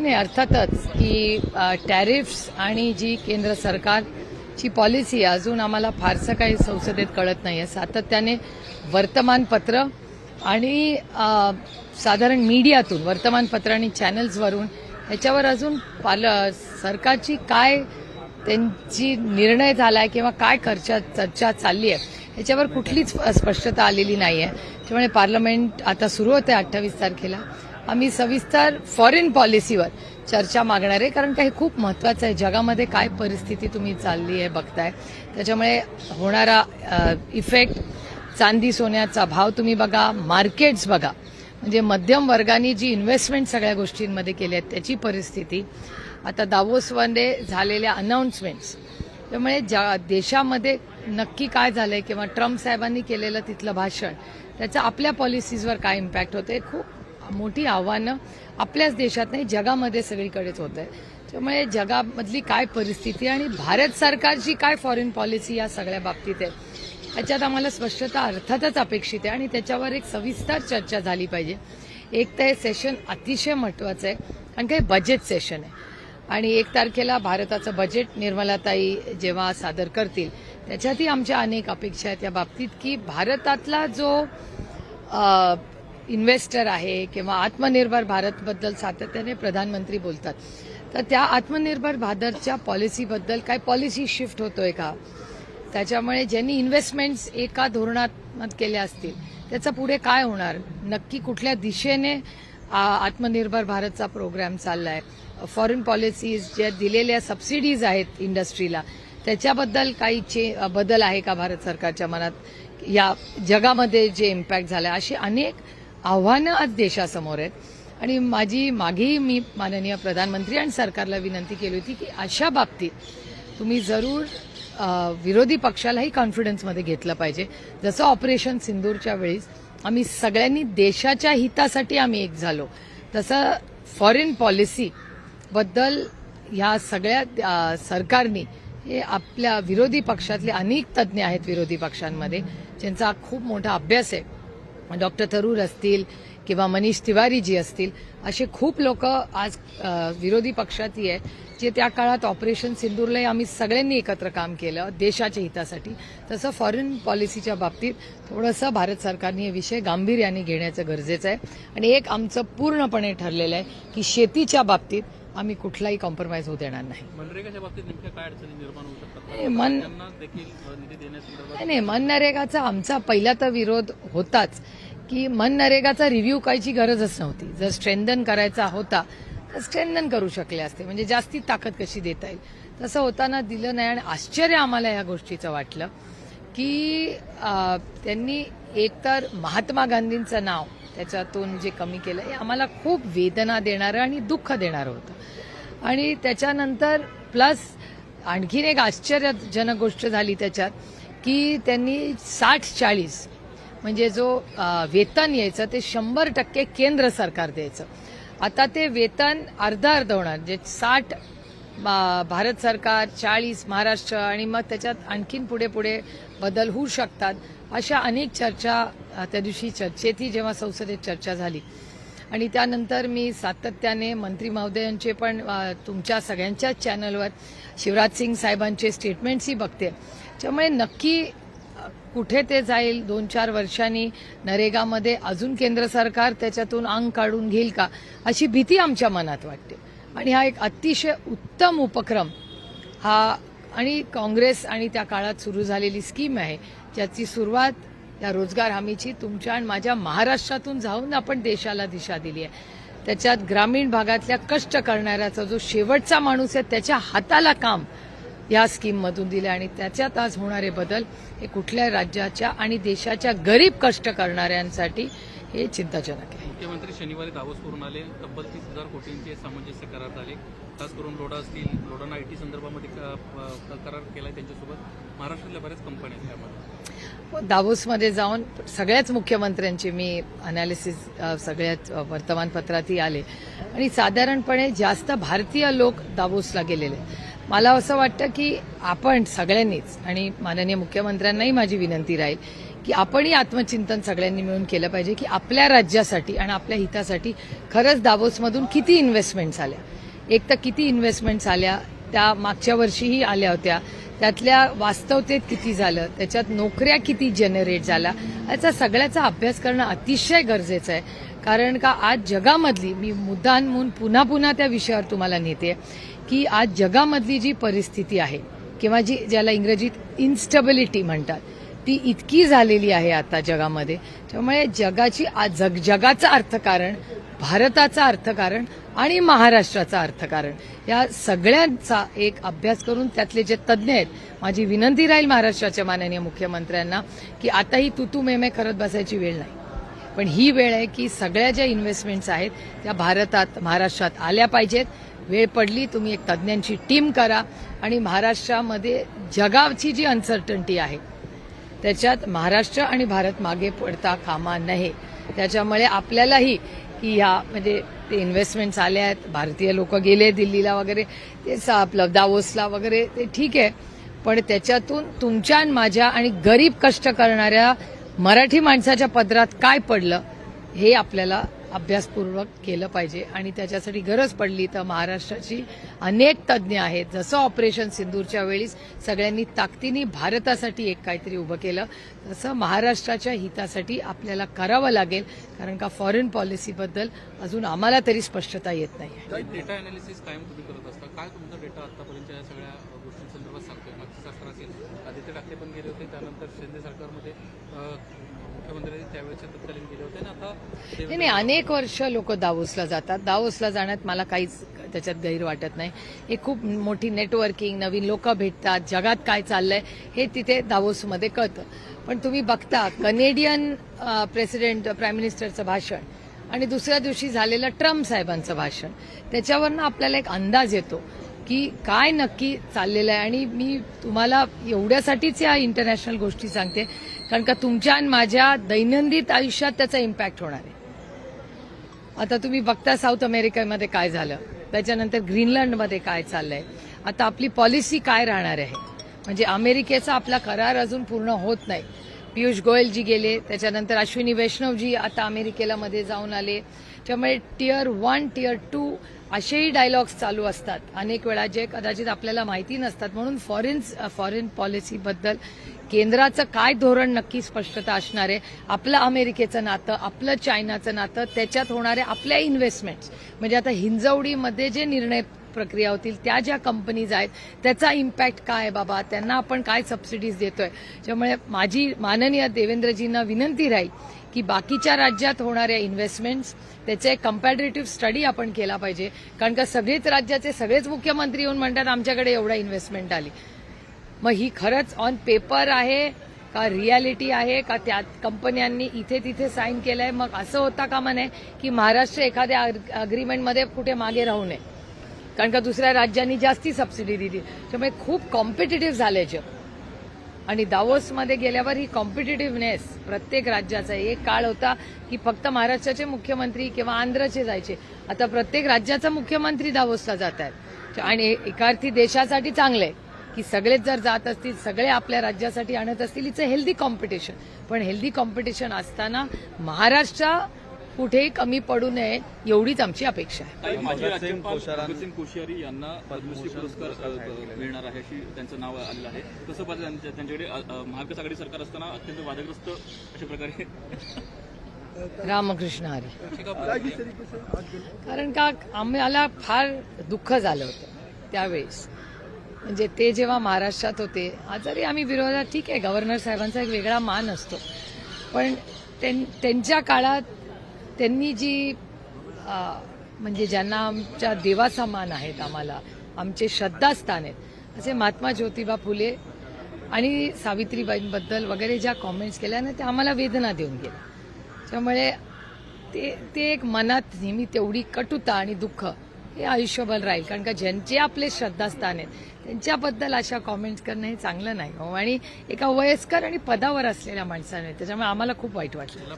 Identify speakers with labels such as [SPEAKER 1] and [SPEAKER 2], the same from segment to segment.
[SPEAKER 1] नाही अर्थातच. की टॅरिफ्स आणि जी केंद्र सरकारची पॉलिसी आहे अजून आम्हाला फारसं काही संसदेत कळत नाही आहे सातत्याने वर्तमानपत्र आणि साधारण मीडियातून वर्तमानपत्र आणि चॅनल्सवरून ह्याच्यावर अजून पाल सरकारची काय त्यांची निर्णय झाला आहे किंवा काय खर्चा चर्चा चालली आहे याच्यावर कुठलीच स्पष्टता आलेली नाही आहे त्यामुळे पार्लमेंट आता सुरू होते अठ्ठावीस तारखेला. आम्ही सविस्तर फॉरेन पॉलिसीवर चर्चा मागणार आहे. कारण का हे खूप महत्वाचं आहे. जगामध्ये काय परिस्थिती तुम्ही चालली आहे बघताय. त्याच्यामुळे होणारा इफेक्ट चांदी सोन्याचा भाव तुम्ही बघा मार्केट्स बघा. म्हणजे मध्यम वर्गाने जी इन्व्हेस्टमेंट सगळ्या गोष्टींमध्ये केली आहेत त्याची परिस्थिती. आता दावोसमध्ये झालेल्या अनाऊन्समेंट्स त्यामुळे ज्या देशामध्ये नक्की काय झालंय किंवा ट्रम्प साहेबांनी केलेलं तिथलं भाषण त्याचा आपल्या पॉलिसीजवर काय इम्पॅक्ट होतंय खूप मोठी आव्हानं आपल्याच देशात नाही जगामध्ये सगळीकडेच होत आहे त्यामुळे जगामधली काय परिस्थिती आणि भारत सरकारची काय फॉरेन पॉलिसी या सगळ्या बाबतीत आहे याच्यात आम्हाला स्पष्टता अर्थातच अपेक्षित आहे आणि त्याच्यावर एक सविस्तर चर्चा झाली पाहिजे. एक तर हे सेशन अतिशय महत्वाचं आहे कारण काही बजेट सेशन आहे. आणि एक तारखेला भारताचं बजेट निर्मलाताई जेव्हा सादर करतील त्याच्यातही आमच्या अनेक अपेक्षा आहेत या बाबतीत की भारतातला जो इन्व्हेस्टर आहे किंवा आत्मनिर्भर भारतबद्दल सातत्याने प्रधानमंत्री बोलतात. तर त्या आत्मनिर्भर भारतच्या पॉलिसीबद्दल काय पॉलिसी शिफ्ट होतोय का? त्याच्यामुळे ज्यांनी इन्व्हेस्टमेंट्स एका धोरणात केल्या असतील त्याचं पुढे काय होणार? नक्की कुठल्या दिशेने आ, आत्मनिर्भर भारतचा प्रोग्राम आहे फॉरेन पॉलिसीज ज्या दिलेल्या सबसिडीज आहेत इंडस्ट्रीला त्याच्याबद्दल काही चे बदल आहे का भारत सरकारच्या मनात? या जगामध्ये जे इम्पॅक्ट झालं अशी अनेक आव्हानं आज देशासमोर आहेत. आणि माझी मागेही मी माननीय प्रधानमंत्री आणि सरकारला विनंती केली होती की अशा बाबतीत तुम्ही जरूर विरोधी पक्षालाही कॉन्फिडन्समध्ये घेतलं पाहिजे. जसं ऑपरेशन सिंदूरच्या वेळीस आम्ही सगळ्यांनी देशाच्या हितासाठी आम्ही एक झालो. तसं फॉरेन पॉलिसी बद्दल ह्या सगळ्या सरकारनी हे आपल्या विरोधी पक्षातले अनेक तज्ज्ञ आहेत विरोधी पक्षांमध्ये ज्यांचा खूप मोठा अभ्यास आहे. डॉक्टर थरूर असतील किंवा मनीष तिवारीजी असतील असे खूप लोक आज विरोधी पक्षातही आहे जे त्या काळात ऑपरेशन सिंदूरलाही आम्ही सगळ्यांनी एकत्र काम केलं देशाच्या हितासाठी. तसं फॉरेन पॉलिसीच्या बाबतीत थोडंसं भारत सरकारने हे विषय गांभीर्याने घेण्याचं गरजेचं आहे. आणि एक आमचं पूर्णपणे ठरलेलं आहे की शेतीच्या बाबतीत आम्ही कुठलाही कॉम्प्रोमाइज होऊ देणार नाही.
[SPEAKER 2] मनरेगाच्या बाबतीत नेमक्या काय अडचणी निर्माण होऊ शकतात?
[SPEAKER 1] नाही, मन- नाही नाही मननरेगाचा आमचा पहिला तर विरोध होताच की मननरेगाचा रिव्ह्यू करायची गरजच नव्हती. जर स्ट्रेंथन करायचा होता तर स्ट्रेंथन करू शकले असते. म्हणजे जास्ती ताकद कशी देता येईल? तसं होताना दिलं नाही आणि आश्चर्य आम्हाला या गोष्टीचं वाटलं की त्यांनी एकतर महात्मा गांधींचं नाव त्याच्यातून जे कमी केलं हे आम्हाला खूप वेदना देणारं आणि दुःख देणारं होतं. आणि त्याच्यानंतर प्लस आणखीन एक आश्चर्यजनक गोष्ट झाली त्याच्यात की त्यांनी साठ चाळीस म्हणजे जो वेतन यायचं ते शंभर टक्के केंद्र सरकार द्यायचं. आता ते वेतन अर्धा अर्ध होणार जे साठ भारत सरकार चाळीस महाराष्ट्र आणि मग त्याच्यात आणखीन पुढे पुढे बदल होऊ शकतात अशा अनेक चर्चा त्या दिवशी चर्चेतही जेव्हा संसदेत चर्चा झाली. आणि त्यानंतर मी सातत्याने मंत्री महोदयांचे पण तुमच्या सगळ्यांच्याच चॅनलवर शिवराज सिंग साहेबांचे स्टेटमेंट्सही बघते. त्यामुळे नक्की कुठे ते जाईल दोन चार वर्षांनी नरेगामध्ये अजून केंद्र सरकार त्याच्यातून अंग काढून घेईल का अशी भीती आमच्या मनात वाटते. आणि हा एक अतिशय उत्तम उपक्रम हा आणि काँग्रेस आणि त्या काळात सुरू झालेली स्कीम आहे ज्याची सुरुवात या रोजगार हमीची तुमच्या आणि माझ्या महाराष्ट्रातून जाऊन आपण देशाला दिशा दिली आहे. त्याच्यात ग्रामीण भागातल्या कष्ट करणाऱ्याचा जो शेवटचा माणूस आहे त्याच्या हाताला काम या स्कीममधून दिले आणि त्याच्यात आज होणारे बदल हे कुठल्या राज्याच्या आणि देशाच्या गरीब कष्ट करणाऱ्यांसाठी हे चिंताजनक आहे.
[SPEAKER 2] मुख्यमंत्री शनिवारी दावोस करून आले. तब्बल तीस हजार कोटींचे सामंजस्य करार झाले. खास करून लोढा असतील लोढांना आय टी संदर्भामध्ये करार केलाय त्यांच्यासोबत. महाराष्ट्रातल्या बऱ्याच कंपन्या आहेत त्यामध्ये.
[SPEAKER 1] दावोसमध्ये जाऊन सगळ्याच मुख्यमंत्र्यांचे मी अनालिसिस सगळ्याच वर्तमानपत्रातही आले. आणि साधारणपणे जास्त भारतीय लोक दावोसला गेलेले. मला असं वाटतं की आपण सगळ्यांनीच आणि माननीय मुख्यमंत्र्यांनाही माझी विनंती राहील की आपणही आत्मचिंतन सगळ्यांनी मिळून केलं पाहिजे की आपल्या राज्यासाठी आणि आपल्या हितासाठी खरंच दावोसमधून किती इन्व्हेस्टमेंट्स आल्या? एक तर किती इन्व्हेस्टमेंट्स आल्या? त्या मागच्या वर्षीही आल्या होत्या. त्यातल्या वास्तवतेत किती झालं? त्याच्यात नोकऱ्या किती जनरेट झाल्या? याचा सगळ्याचा अभ्यास करणं अतिशय गरजेचं आहे. कारण का आज जगामधली मी मुद्दान म्हणून पुन्हा पुन्हा त्या विषयावर तुम्हाला नेते की आज जगामधली जी परिस्थिती आहे किंवा जी ज्याला इंग्रजीत इन्स्टेबिलिटी म्हणतात ती इतकी झालेली आहे आता जगामध्ये. त्यामुळे जगाची जग जगाचं अर्थकारण भारताचं अर्थकारण आणि महाराष्ट्राचं अर्थकारण या सगळ्यांचा एक अभ्यास करून त्यातले जे तज्ज्ञ आहेत माझी विनंती राहील महाराष्ट्राच्या माननीय मुख्यमंत्र्यांना की आता ही तुतू मेमे करत बसायची वेळ नाही. पण ही वेळ आहे की सगळ्या ज्या इन्व्हेस्टमेंट्स आहेत त्या भारतात महाराष्ट्रात आल्या पाहिजेत. वेळ पडली तुम्ही एक तज्ज्ञांची टीम करा आणि महाराष्ट्रामध्ये जगाची जी अनसर्टन्टी आहे त्याच्यात महाराष्ट्र आणि भारत मागे पडता कामा नये. त्याच्यामुळे आपल्यालाही की ह्या म्हणजे ते इन्व्हेस्टमेंट्स आल्या आहेत. भारतीय लोक गेले दिल्लीला वगैरे ते आपलं दावोसला वगैरे ते ठीक आहे. पण त्याच्यातून तुमच्या आणि माझ्या आणि गरीब कष्ट करणाऱ्या मराठी माणसाच्या पदरात काय पडलं हे आपल्याला अभ्यासपूर्वक केलं पाहिजे. आणि त्याच्यासाठी गरज पडली तर महाराष्ट्राची अनेक तज्ज्ञ आहेत. जसं ऑपरेशन सिंदूरच्या वेळीस सगळ्यांनी ताकदीने भारतासाठी एक काहीतरी उभं केलं. तसं महाराष्ट्राच्या हितासाठी आपल्याला करावं लागेल कारण का फॉरेन पॉलिसीबद्दल अजून आम्हाला तरी स्पष्टता येत नाही.
[SPEAKER 2] डेटा अनालिसिस कायम तुम्ही करत असता. काय तुमचा डेटा आतापर्यंत या सगळ्या गोष्टींसंदर्भात सांगतोय? मागच्या शास्त्रातील आदित्य ठाकरे पण गेले होते. त्यानंतर शिंदे सरकारमध्ये अं, त्यावेळेचे तत्कालीन होते आता
[SPEAKER 1] नाही अनेक वर्ष लोक दावोसला जातात. दावोसला जाण्यात मला काहीच त्याच्यात गैर वाटत नाही. हे खूप मोठी नेटवर्किंग नवीन लोक भेटतात जगात काय चाललंय हे तिथे दावोसमध्ये कळतं. पण तुम्ही बघता कनेडियन प्रेसिडेंट प्राईम मिनिस्टरचं भाषण आणि दुसऱ्या दिवशी झालेलं ट्रम्प साहेबांचं भाषण त्याच्यावरनं आपल्याला एक अंदाज येतो. की काय नक्की चाललेलं आहे आणि मी तुम्हाला एवढ्यासाठीच या इंटरनॅशनल गोष्टी सांगते. कारण का तुमच्या आणि माझ्या दैनंदिन आयुष्यात त्याचा इम्पॅक्ट होणार आहे. आता तुम्ही बघता साऊथ अमेरिकेमध्ये काय झालं त्याच्यानंतर ग्रीनलंडमध्ये काय चाललंय. आता आपली पॉलिसी काय राहणार आहे? म्हणजे अमेरिकेचा आपला करार अजून पूर्ण होत नाही. पियुष गोयलजी गेले त्याच्यानंतर अश्विनी वैष्णवजी आता अमेरिकेला मध्ये जाऊन आले. त्यामुळे टिअर वन टिअर टू असेही डायलॉग्स चालू असतात. अनेक वेळा जे कदाचित आपल्याला माहिती नसतात म्हणून फॉरेन फॉरेन पॉलिसीबद्दल केंद्राचं काय धोरण नक्की स्पष्टता असणार आहे आपलं अमेरिकेचं नातं आपलं चायनाचं नातं त्याच्यात होणारे आपल्या इन्व्हेस्टमेंट्स म्हणजे आता हिंजवडीमध्ये जे निर्णय प्रक्रिया होतील त्या ज्या कंपनीज आहेत त्याचा इम्पॅक्ट काय आहे बाबा? त्यांना आपण काय सबसिडीज देतोय? त्यामुळे माझी माननीय देवेंद्रजींना विनंती राहील की बाकीच्या राज्यात होणाऱ्या इन्व्हेस्टमेंट्स त्याचे कम्पॅरेटिव्ह स्टडी आपण केला पाहिजे. कारण का सगळेच राज्याचे सगळेच मुख्यमंत्री येऊन म्हणतात आमच्याकडे एवढा इन्व्हेस्टमेंट आली. मग ही खरंच ऑन पेपर आहे का रियालिटी आहे का त्या कंपन्यांनी इथे तिथे साईन केलंय? मग असं होता कामा नये की महाराष्ट्र एखाद्या अग्रीमेंटमध्ये कुठे मागे राहू नये. कारण का दुसऱ्या राज्यांनी जास्ती सबसिडी दिली. त्यामुळे खूप कॉम्पिटेटिव्ह झाल्याचं जग आणि दावोसमध्ये गेल्यावर ही कॉम्पिटेटिव्हनेस प्रत्येक राज्याचा एक काळ होता की फक्त महाराष्ट्राचे मुख्यमंत्री किंवा आंध्रचे जायचे. आता प्रत्येक राज्याचा मुख्यमंत्री दावोसला जात आहेत. आणि एका देशासाठी चांगलं आहे की सगळेच जर जात असतील सगळे आपल्या राज्यासाठी आणत असतील इट्स अ हेल्दी कॉम्पिटिशन पण हेल्दी कॉम्पिटिशन असताना महाराष्ट्र कुठेही कमी पडू नये एवढीच आमची अपेक्षा आहे.
[SPEAKER 3] भगतसिंग कोश्यारी
[SPEAKER 4] यांना पद्मश्री पुरस्कार मिळणार आहे अशी त्यांचं नाव आलेलं आहे. तसं त्यांच्याकडे महाविकास आघाडी सरकार असताना अत्यंत वादग्रस्त अशा प्रकारे
[SPEAKER 1] रामकृष्ण हरी. कारण का आम्हाला फार दुःख झालं होतं त्यावेळेस. म्हणजे ते जेव्हा महाराष्ट्रात होते जरी आम्ही विरोधात ठीक आहे गव्हर्नर साहेबांचा एक वेगळा मान असतो. पण त्यां- त्यांच्या काळात त्यांनी जी म्हणजे ज्यांना आमच्या देवाचा मान आहेत आम्हाला आमचे श्रद्धास्थान आहेत असे महात्मा ज्योतिबा फुले आणि सावित्रीबाईंबद्दल वगैरे ज्या कॉमेंट्स केल्या ना त्या आम्हाला वेदना देऊन गेल्या. त्यामुळे ते ते एक मनात नेहमी तेवढी कटुता आणि दुःख हे आयुष्यभर राहील. कारण का ज्यांचे आपले श्रद्धास्थान आहेत त्यांच्याबद्दल अशा कॉमेंट्स करणं हे चांगलं नाही हो. आणि एका वयस्कर आणि पदावर असलेल्या माणसाने त्याच्यामुळे आम्हाला खूप वाईट वाटलं.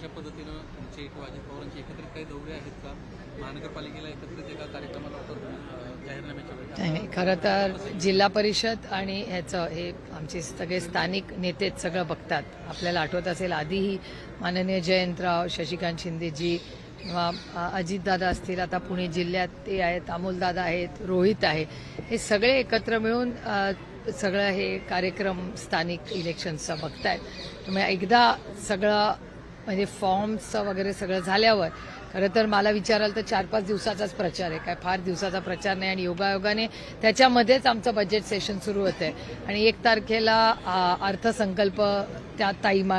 [SPEAKER 2] अशा पद्धतीनं तुमचे किंवा अजित पवारांचे एकत्रित काही दौरे आहेत का? महानगरपालिकेला एकत्रित एका कार्यक्रमाला होतं जाहीरनाम्याच्या
[SPEAKER 1] नाही नाही. खरं तर जिल्हा परिषद आणि ह्याचं हे आमचे सगळे स्थानिक नेतेच सगळं बघतात. आपल्याला आठवत असेल आधीही माननीय जयंतराव शशिकांत शिंदेजी किंवा अजितदादा असतील. आता पुणे जिल्ह्यात ते आहेत अमोलदादा आहेत रोहित आहे. हे सगळे एकत्र मिळून सगळं हे कार्यक्रम स्थानिक इलेक्शनचा बघतायत. त्यामुळे एकदा सगळं म्हणजे फॉर्म्सचं वगैरे सगळं झाल्यावर खरं तर मला विचाराल तर चार पाच दिवसाचाच प्रचार आहे. काय फार दिवसाचा प्रचार नाही आणि योगायोगाने त्याच्यामध्येच आमचं बजेट सेशन सुरू होतं आहे आणि एक तारखेला अर्थसंकल्प त्या ताई मा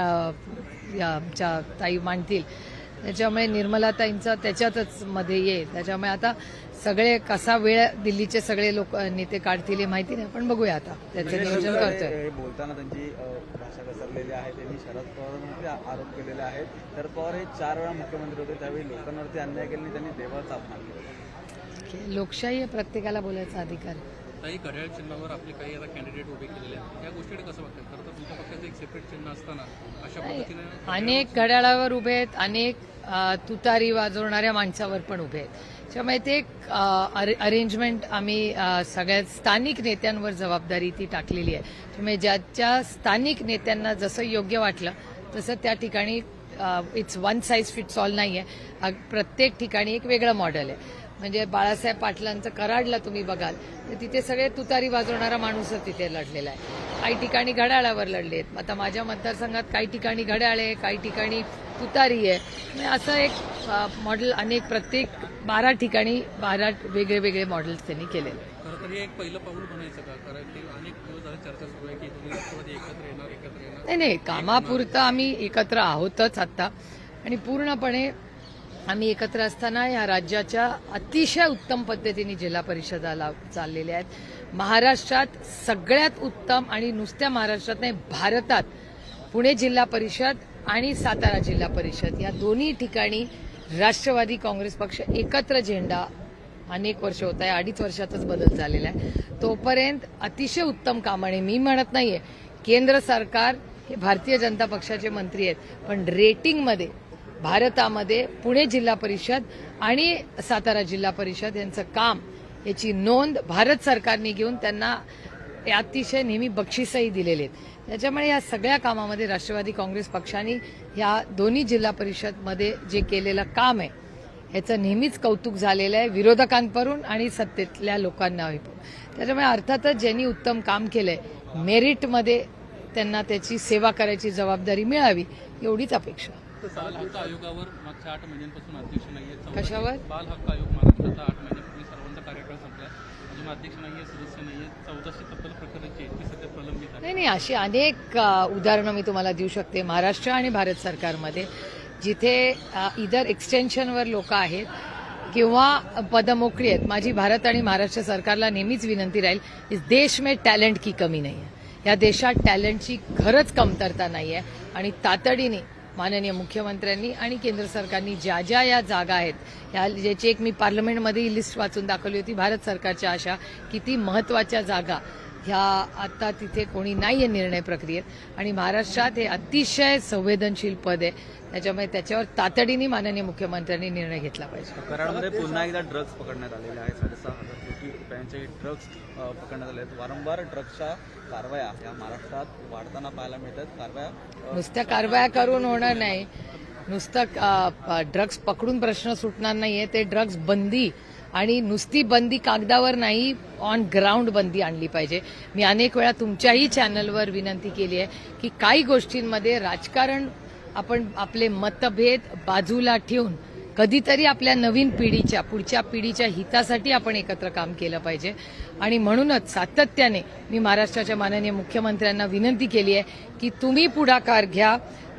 [SPEAKER 1] या आमच्या ताई मांडतील. त्याच्यामुळे निर्मलाताईंचा त्याच्यातच मध्ये येईल त्याच्यामुळे आता सगळे कसा वेळ दिल्लीचे सगळे लोक नेते काढतील हे माहिती नाही. पण बघूया आता. त्याचं नियोजन करतोय.
[SPEAKER 3] बोलताना त्यांची भाषा घसरलेली आहे. त्यांनी शरद पवारांवरती आरोप केलेले आहेत. शरद पवार हे चार वेळा मुख्यमंत्री होते. त्यावेळी लोकांवरती अन्याय केले त्यांनी देवाचा अपमान केला
[SPEAKER 1] लोकशाही आहे प्रत्येकाला बोलायचा अधिकार आहे.
[SPEAKER 2] काही घड्याळ चिन्हावर आपले काही आता कॅन्डिडेट उभे केलेले आहेत. या गोष्टीकडे कसं बघतात? खरं तर तुमच्या पक्षाचं एक सेपरेट चिन्ह असताना अशा पद्धतीने
[SPEAKER 1] अनेक घड्याळावर उभे आहेत. अनेक तुतारी वाजवणाऱ्या माणसावर पण उभे आहेत. त्यामुळे ते एक अरेंजमेंट आम्ही सगळ्या स्थानिक नेत्यांवर जबाबदारी ती टाकलेली आहे. त्यामुळे ज्याच्या स्थानिक नेत्यांना जसं योग्य वाटलं तसं त्या ठिकाणी it's one size fits all नाही आहे प्रत्येक ठिकाणी एक वेगळं मॉडेल आहे. म्हणजे बाळासाहेब पाटलांचं कराडला तुम्ही बघाल तर तिथे सगळे तुतारी वाजवणारा माणूसच तिथे लढलेला आहे. काही ठिकाणी घड्याळावर लढले आहेत आता माझ्या मतदारसंघात काही ठिकाणी घड्याळ आहे काही ठिकाणी तुतारी आहे. असं एक मॉडेल अनेक प्रत्येक बारा ठिकाणी बारा वेगळे वेगळे मॉडेल्स त्यांनी केलेले. आहेत.
[SPEAKER 2] खरं तर एक पहिलं पाऊल म्हणायचं का? कारण की अनेक दिवस झाले चर्चा सुरू आहे की तुम्ही राष्ट्रवादी एकत्र येणार एकत्र येणार.
[SPEAKER 1] नाही नाही कामापुरतं आम्ही एकत्र आहोतच आता. आणि पूर्णपणे आम्ही एकत्र असताना या राज्याच्या अतिशय उत्तम पद्धतीने जिल्हा परिषदाला चाललेल्या आहेत. महाराष्ट्रात सगळ्यात उत्तम आणि नुसत्या महाराष्ट्रात नाही भारतात पुणे जिल्हा परिषद आणि सातारा जिल्हा परिषद. या दोन्ही ठिकाणी राष्ट्रवादी काँग्रेस पक्ष एकत्र झेंडा अनेक वर्ष होत आहे. अडीच वर्षातच बदल झालेला आहे. तोपर्यंत अतिशय उत्तम कामाने मी म्हणत नाहीये केंद्र सरकार हे भारतीय जनता पक्षाचे मंत्री आहेत पण रेटिंगमध्ये भारतामध्ये पुणे जिल्हा परिषद आणि सातारा जिल्हा परिषद यांचं काम याची नोंद भारत सरकारने घेऊन त्यांना हे अतिशय नेहमी बक्षीसही दिलेले आहेत. त्याच्यामुळे या सगळ्या कामामध्ये राष्ट्रवादी काँग्रेस पक्षाने या दोन्ही जिल्हा परिषदमध्ये जे केलेलं काम आहे ह्याचं नेहमीच कौतुक झालेलं आहे विरोधकांकडून आणि सत्तेतल्या लोकांनाही पण त्याच्यामुळे अर्थातच ज्यांनी उत्तम काम केलंय मेरिटमध्ये त्यांना त्याची सेवा करायची जबाबदारी मिळावी एवढीच अपेक्षा.
[SPEAKER 2] बाल अध्यक्ष सदस्य चौदाशे तब्बल प्रकरणाची ती सध्या प्रलंबित
[SPEAKER 1] नाही नाही अशी अनेक उदाहरणं मी तुम्हाला देऊ शकते. महाराष्ट्र आणि भारत सरकारमध्ये जिथे अ, इतर एक्सटेन्शनवर लोक आहेत किंवा पदमोकळी आहेत माझी भारत आणि महाराष्ट्र सरकारला नेहमीच विनंती राहील देश में टॅलेंट की कमी नाही आहे या देशात टॅलेंटची खरंच कमतरता नाही आहे आणि तातडीने माननीय मुख्यमंत्र्यांनी आणि केंद्र सरकारनी ज्या ज्या या जागा आहेत ह्या ज्याची एक मी पार्लमेंटमध्ये लिस्ट वाचून दाखवली होती भारत सरकारच्या अशा किती महत्त्वाच्या जागा ह्या आता तिथे कोणी नाही आहे निर्णय प्रक्रियेत. आणि महाराष्ट्रात हे अतिशय संवेदनशील पद आहे. त्याच्यामुळे त्याच्यावर तातडीने माननीय मुख्यमंत्र्यांनी निर्णय घेतला पाहिजे.
[SPEAKER 3] कराडमध्ये पुन्हा एकदा ड्रग्ज पकडण्यात आलेले आहेत. साडेसहा हजार कोटी रुपयांचे ड्रग्ज पकडण्यात आले आहेत. वारंवार ड्रग्जच्या कारवाया या महाराष्ट्रात वाढताना पाहायला मिळतात. कारवाया अ,
[SPEAKER 1] नुसत्या कारवाया करून होणार नाही. नुसतं ड्रग्ज पकडून प्रश्न सुटणार नाहीये. ते ड्रग्ज बंदी आणि नुसती बंदी कागदावर नाही ऑन ग्राउंड बंदी आणली पाहिजे. मी अनेक वेळा तुमच्याही चॅनलवर विनंती केली आहे की काही गोष्टींमध्ये राजकारण आपण आपले मतभेद बाजूला ठेवून कधीतरी आपल्या नवीन पिढीच्या पुढच्या पिढीच्या हितासाठी आपण एकत्र काम केलं पाहिजे. आणि म्हणूनच सातत्याने मी महाराष्ट्राच्या माननीय मुख्यमंत्र्यांना विनंती केली आहे की तुम्ही पुढाकार घ्या.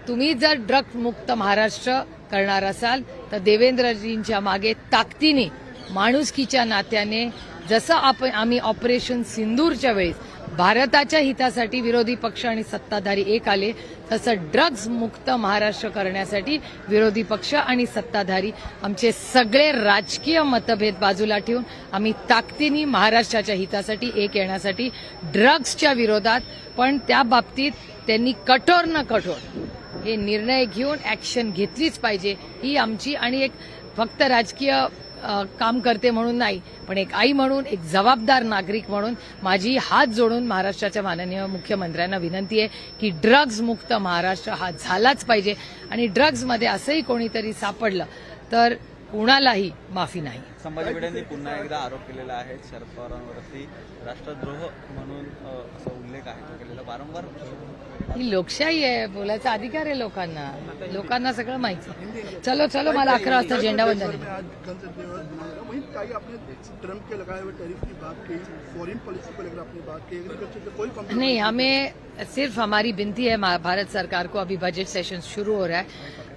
[SPEAKER 1] तुम्ही जर ड्रग मुक्त महाराष्ट्र करणार असाल तर देवेंद्रजींच्या मागे ताकदीने माणुसकीच्या नात्याने जसं आपण आम्ही ऑपरेशन सिंदूरच्या वेळेस भारताच्या हितासाठी विरोधी पक्ष आणि सत्ताधारी एक आले तसं ड्रग्ज मुक्त महाराष्ट्र करण्यासाठी विरोधी पक्ष आणि सत्ताधारी आमचे सगळे राजकीय मतभेद बाजूला ठेवून आम्ही ताकदीने महाराष्ट्राच्या हितासाठी एक येण्यासाठी ड्रग्जच्या विरोधात पण त्या बाबतीत त्यांनी कठोर न कठोर हे निर्णय घेऊन ऍक्शन घेतलीच पाहिजे ही आमची आणि एक फक्त राजकीय काम करते म्हणून नाही पण एक आई म्हणून एक जबाबदार नागरिक म्हणून माझी हात जोडून महाराष्ट्राच्या माननीय मुख्यमंत्र्यांना विनंती आहे की ड्रग्ज मुक्त महाराष्ट्र हा झालाच पाहिजे. आणि ड्रग्जमध्ये असंही कोणीतरी सापडलं तर कुणालाही माफी नाही.
[SPEAKER 3] संभाजी भिडेंनी पुन्हा एकदा आरोप केलेला आहे शरद पवारांवरती. राष्ट्रद्रोह म्हणून असा उल्लेख आहे तो केलेला. वारंवार
[SPEAKER 1] ही लोकशाही आहे बोलायचा अधिकार आहे लोकांना. लोकांना सगळं माहिती आहे. चलो चलो मला अकरा वाजता
[SPEAKER 5] कोई compromise
[SPEAKER 1] नहीं हमें सिर्फ हमारी विनती है भारत सरकार को अभी बजट सेशन शुरू हो रहा है।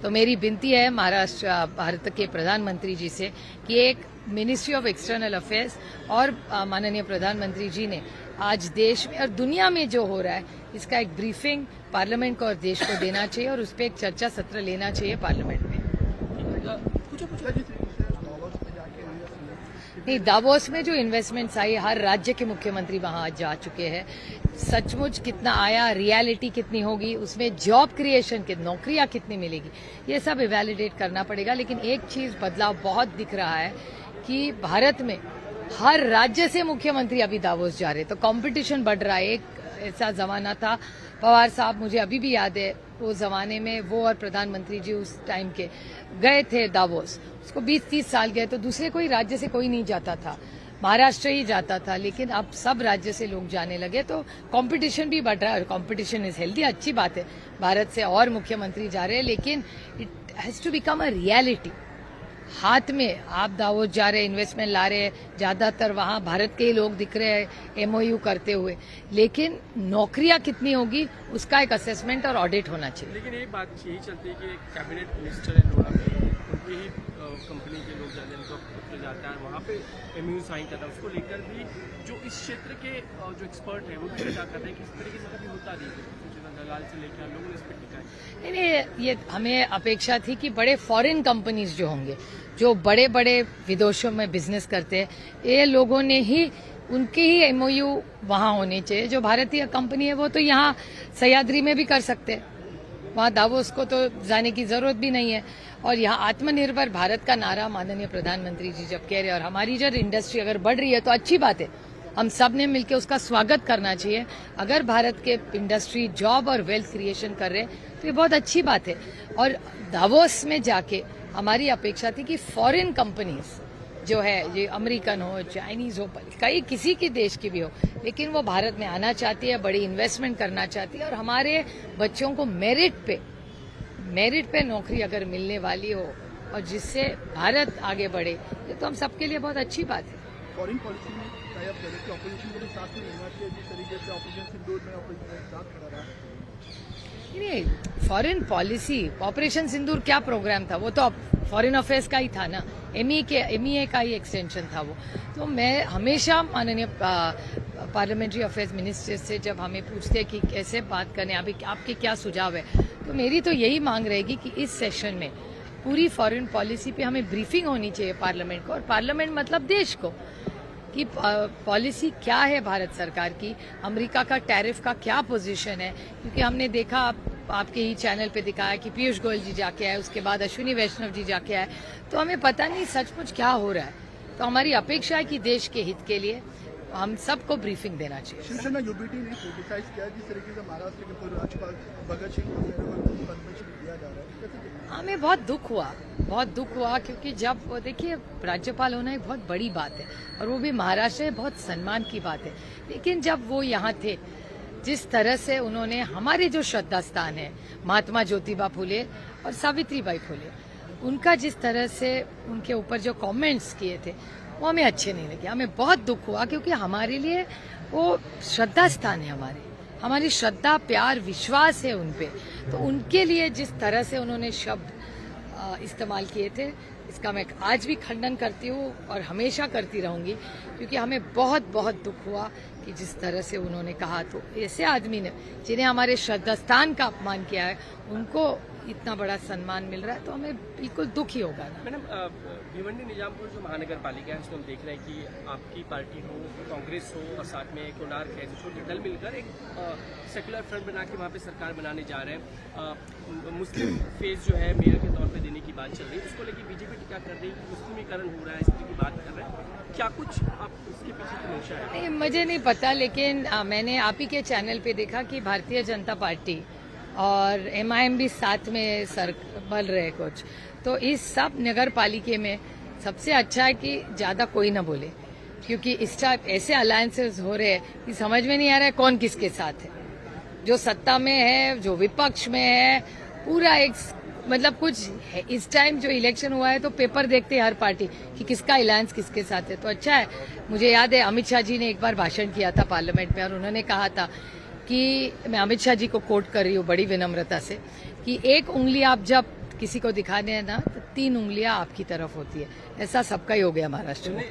[SPEAKER 1] तो मेरी विनती है महाराष्ट्र, भारत के प्रधानमंत्री जी से कि एक मिनिस्ट्री ऑफ़ एक्सटर्नल अफेयर्स और माननीय प्रधानमंत्री जी ने आज देश में और दुनिया में जो हो रहा है, इसका एक ब्रीफिंग पार्लियामेंट को और देश को देना चाहिए और उस पर एक चर्चा सत्र लेना चाहिए पार्लियामेंट में। नहीं दावोस में जो इन्वेस्टमेंट्स आई, हर राज्य के मुख्यमंत्री वहाँ आज जा चुके हैं। सचमुच कितना आया रियलिटी कितनी होगी, उसमें जॉब क्रिएशन की नौकरियाँ कितनी मिलेगी, ये सब इवेलिडेट करना पड़ेगा। लेकिन एक चीज़ बदलाव बहुत दिख रहा है कि भारत में हर राज्य से मुख्यमंत्री अभी दावोस जा रहे तो कंपटीशन बढ़ रहा है। एक ऐसा जमाना था, पवार साहब, मुझे अभी भी याद है, वो जमाने में वो और प्रधानमंत्री जी उस टाइम के गए थे दावोस। उसको 20-30 साल गए तो दूसरे कोई राज्य से कोई नहीं जाता था। महाराष्ट्र ही जाता था, लेकिन अब सब राज्य से लोग जाने लगे तो कंपटीशन भी बढ़ रहा है और कंपटीशन इज़ हेल्दी अच्छी बात है। भारत से और मुख्यमंत्री जा रहे हैं, लेकिन it has to become a reality हाथ में आप दावोस जा रहे हैं इन्वेस्टमेंट ला रहे हैं ज़्यादातर वहाँ भारत के ही लोग दिख रहे हैं एमओयू करते हुए। लेकिन नौकरियाँ कितनी होगी, उसका एक असेसमेंट और ऑडिट होना चाहिए।
[SPEAKER 6] लेकिन एक बात यही चलती है कि कैबिनेट मिनिस्टर है ही कंपनी के लोग जाते हैं जाता है, वहाँ पे एम साइन करता है। उसको लेकर भी जो इस क्षेत्र के जो एक्सपर्ट है, वो भी क्या करते हैं कि इस तरीके से कभी होता नहीं है
[SPEAKER 1] नहीं नहीं, ये हमें अपेक्षा थी कि बड़े फॉरेन कंपनीज़ जो होंगे, जो बड़े बड़े विदेशों में बिज़नेस करते हैं, ये लोगों ने ही, उनके ही एमओयू वहाँ होने चाहिए। जो भारतीय कंपनी है, वो तो यहाँ सह्याद्री में भी कर सकते हैं। वहाँ दावोस को तो जाने की ज़रूरत भी नहीं है। और यहाँ आत्मनिर्भर भारत का नारा माननीय प्रधानमंत्री जी जब कह रहे हैं, और हमारी जब इंडस्ट्री अगर बढ़ रही है तो अच्छी बात है। हम सबने मिलकर उसका स्वागत करना चाहिए। अगर भारत के इंडस्ट्री जॉब और वेल्थ क्रिएशन कर रहे हैं तो ये बहुत अच्छी बात है। और दावोस में जाके हमारी अपेक्षा थी कि फॉरेन कंपनीज़ जो है, ये अमेरिकन हो चाइनीज़ हो, कई किसी के देश की भी हो, लेकिन वो भारत में आना चाहती है, बड़ी इन्वेस्टमेंट करना चाहती है और हमारे बच्चों को मेरिट पे मेरिट पे नौकरी अगर मिलने वाली हो और जिससे भारत आगे बढ़े, ये तो हम सबके लिए बहुत अच्छी बात है।
[SPEAKER 5] फॉरेन पॉलिसी में अप करे ऑपोजिशन भी साथ चाहिए, जिस तरीके से सिंदूर में ऑपरेशन साथ खड़ा रहा।
[SPEAKER 1] नहीं फॉरेन पॉलिसी ऑपरेशन सिंदूर क्या प्रोग्राम था? वो तो फॉरेन अफेयर्स का ही था ना। एमई के एमईए का ही एक्सटेंशन था वो। तो मैं हमेशा माननीय पार्लियामेंट्री अफेयर्स मिनिस्टर से जब हमें पूछते हैं कि कैसे बात करने, अभी आपके क्या सुझाव है तो मेरी तो यही मांग रहेगी कि इस सेशन में पूरी फॉरेन पॉलिसी पे हमें ब्रीफिंग होनी चाहिए पार्लियामेंट को। और पार्लियामेंट मतलब देश को। कि पॉलिसी क्या है भारत सरकार की? अमेरिका का टैरिफ का क्या पोजीशन है? क्योंकि हमने देखा आप, आपके ही चैनल पे दिखाया कि पीयूष गोयल जी जाके आए उसके बाद अश्विनी वैष्णव जी जाके आए। तो हमें पता नहीं सचमुच क्या हो रहा है। तो हमारी अपेक्षा है कि देश के हित के लिए हम सबको ब्रीफिंग देना चाहिए।
[SPEAKER 5] शिवसेना यूबीटी ने क्रिटिसाइज किया जिस तरीके से महाराष्ट्र के पूर्व राज्यपाल भगत सिंह दिया जा रहा है। हैं?
[SPEAKER 1] हमें बहुत दुख हुआ बहुत दुख हुआ क्योंकि जब देखिए राज्यपाल होना एक बहुत बड़ी बात है और वो भी महाराष्ट्र में बहुत सम्मान की बात है। लेकिन जब वो यहाँ थे जिस तरह से उन्होंने हमारे जो श्रद्धा स्थान है महात्मा ज्योतिबा फुले और सावित्री बाई फुले उनका जिस तरह से उनके ऊपर जो कमेंट्स किए थे वो हमें अच्छे नहीं लगे। हमें बहुत दुख हुआ क्योंकि हमारे लिए वो श्रद्धा स्थान है हमारे। हमारी श्रद्धा, प्यार, विश्वास है उन पे। तो उनके लिए जिस तरह से उन्होंने शब्द इस्तेमाल किए थे, इसका मैं आज भी खंडन करती हूँ और हमेशा करती रहूँगी, क्योंकि हमें बहुत बहुत दुख हुआ। कि जिस तरह से उन्होंने कहा तो ऐसे आदमी ने जिन्हें हमारे श्रद्धास्थान का अपमान किया है उनको इतना बड़ा सम्मान मिल रहा है तो हमें बिल्कुल दुख ही होगा
[SPEAKER 6] मैडम भिवंडी निजामपुर जो महानगर पालिका है उसको हम देख रहे हैं कि आपकी पार्टी हो कांग्रेस हो और साथ में कोणार्क है जो छोटे दल मिलकर एक सेकुलर फ्रंट बना के वहाँ पे सरकार बनाने जा रहे हैं। मुस्लिम फेस जो है मेयर के तौर पे देने की बात चल रही है। उसको लेकर बीजेपी टीका कर रही है? मुस्लिमीकरण हो रहा है इस तरह की बात कर रहे हैं। क्या कुछ आप उसके पीछे की मंशा है?
[SPEAKER 1] नहीं मुझे नहीं पता लेकिन आ, मैंने आप ही के चैनल पे देखा कि भारतीय जनता पार्टी और एम आई एम भी साथ में सर बल रहे कुछ। तो इस सब नगर पालिके में सबसे अच्छा है कि ज़्यादा कोई ना बोले क्योंकि इस टाइप ऐसे अलायंसेस हो रहे हैं कि समझ में नहीं आ रहा है कौन किसके साथ है। जो सत्ता में है जो विपक्ष में है पूरा एक मतलब कुछ इस टाइम जो इलेक्शन हुआ है तो पेपर देखते हैं हर पार्टी कि किसका अलायंस किसके साथ है। तो अच्छा है, मुझे याद है, अमित शाह जी ने एक बार भाषण किया था पार्लियामेंट में और उन्होंने कहा था कि, मैं अमित शाह जी को कोट कर रही हूँ बड़ी विनम्रता से, कि एक उंगली आप जब किसी को दिखाने ना तो तीन उंगलियाँ आपकी तरफ़ होती है। ऐसा सबका ही हो गया महाराष्ट्र में।